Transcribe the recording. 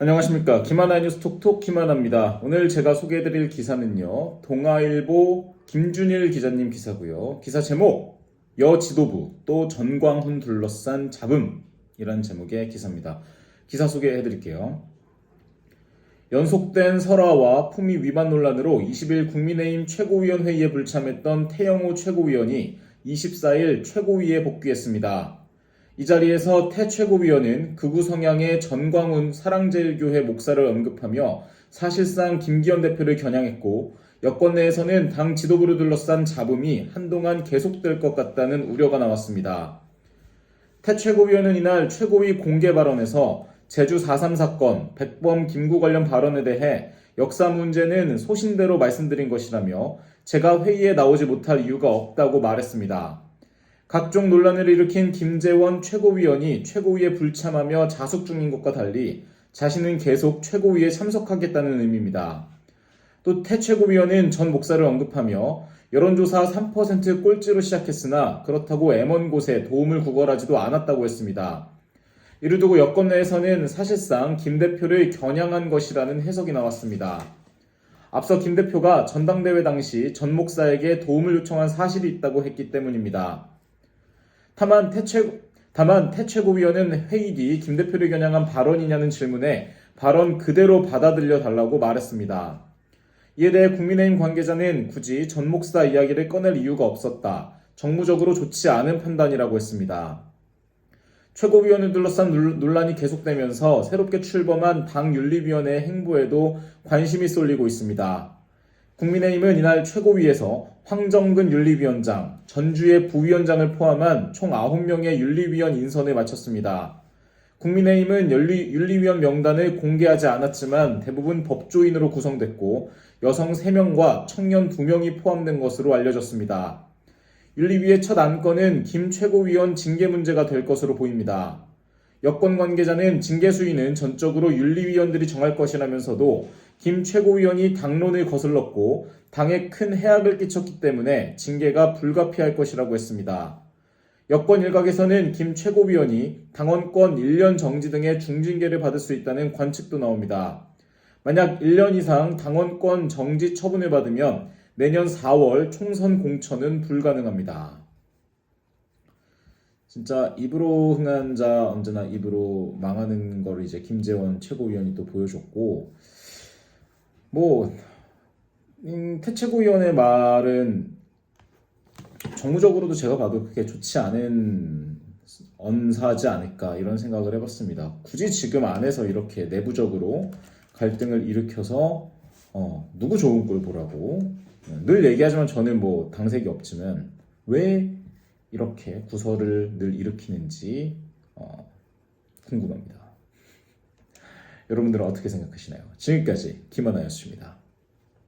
안녕하십니까. 김하나 뉴스 톡톡 김하나입니다. 오늘 제가 소개해드릴 기사는요. 동아일보 김준일 기자님 기사고요. 기사 제목 여 지도부 또 전광훈 둘러싼 잡음이라는 제목의 기사입니다. 기사 소개해드릴게요. 연속된 설화와 품위 위반 논란으로 20일 국민의힘 최고위원회의에 불참했던 태영호 최고위원이 24일 최고위에 복귀했습니다. 이 자리에서 태 최고위원은 극우 성향의 전광훈 사랑제일교회 목사를 언급하며 사실상 김기현 대표를 겨냥했고 여권 내에서는 당 지도부를 둘러싼 잡음이 한동안 계속될 것 같다는 우려가 나왔습니다. 태 최고위원은 이날 최고위 공개 발언에서 제주 4.3 사건, 백범 김구 관련 발언에 대해 역사 문제는 소신대로 말씀드린 것이라며 제가 회의에 나오지 못할 이유가 없다고 말했습니다. 각종 논란을 일으킨 김재원 최고위원이 최고위에 불참하며 자숙 중인 것과 달리 자신은 계속 최고위에 참석하겠다는 의미입니다. 또 태 최고위원은 전 목사를 언급하며 여론조사 3% 꼴찌로 시작했으나 그렇다고 M1 곳에 도움을 구걸하지도 않았다고 했습니다. 이를 두고 여권 내에서는 사실상 김 대표를 겨냥한 것이라는 해석이 나왔습니다. 앞서 김 대표가 전당대회 당시 전 목사에게 도움을 요청한 사실이 있다고 했기 때문입니다. 다만 태최 다만 태 최고위원은 회의 뒤 김 대표를 겨냥한 발언이냐는 질문에 발언 그대로 받아들여 달라고 말했습니다. 이에 대해 국민의힘 관계자는 굳이 전 목사 이야기를 꺼낼 이유가 없었다. 정무적으로 좋지 않은 판단이라고 했습니다. 최고위원을 둘러싼 논- 논란이 계속되면서 새롭게 출범한 당윤리위원회의 행보에도 관심이 쏠리고 있습니다. 국민의힘은 이날 최고위에서 황정근 윤리위원장, 전주의 부위원장을 포함한 총 9명의 윤리위원 인선을 마쳤습니다. 국민의힘은 윤리, 윤리 위원 명단을 공개하지 않았지만 대부분 법조인으로 구성됐고 여성 3명과 청년 2명이 포함된 것으로 알려졌습니다. 윤리위의 첫 안건은 김 최고위원 징계 문제가 될 것으로 보입니다. 여권 관계자는 징계 수위는 전적으로 윤리위원들이 정할 것이라면서도 김 최고위원이 당론을 거슬렀고 당에 큰 해악을 끼쳤기 때문에 징계가 불가피할 것이라고 했습니다. 여권 일각에서는 김 최고위원이 당원권 1년 정지 등의 중징계를 받을 수 있다는 관측도 나옵니다. 만약 1년 이상 당원권 정지 처분을 받으면 내년 4월 총선 공천은 불가능합니다. 진짜 입으로 흥한 자 언제나 입으로 망하는 거를 이제 김재원 최고위원이 또 보여줬고 뭐 음, 태 최고위원의 말은 정무적으로도 제가 봐도 그게 좋지 않은 언사지 않을까 이런 생각을 해봤습니다. 굳이 지금 안에서 이렇게 내부적으로 갈등을 일으켜서 어, 누구 좋은 꼴 보라고 늘 얘기하지만 저는 뭐 당색이 없지만 왜 이렇게 구설을 늘 일으키는지 어, 궁금합니다. 여러분들은 어떻게 생각하시나요? 지금까지 김하나였습니다.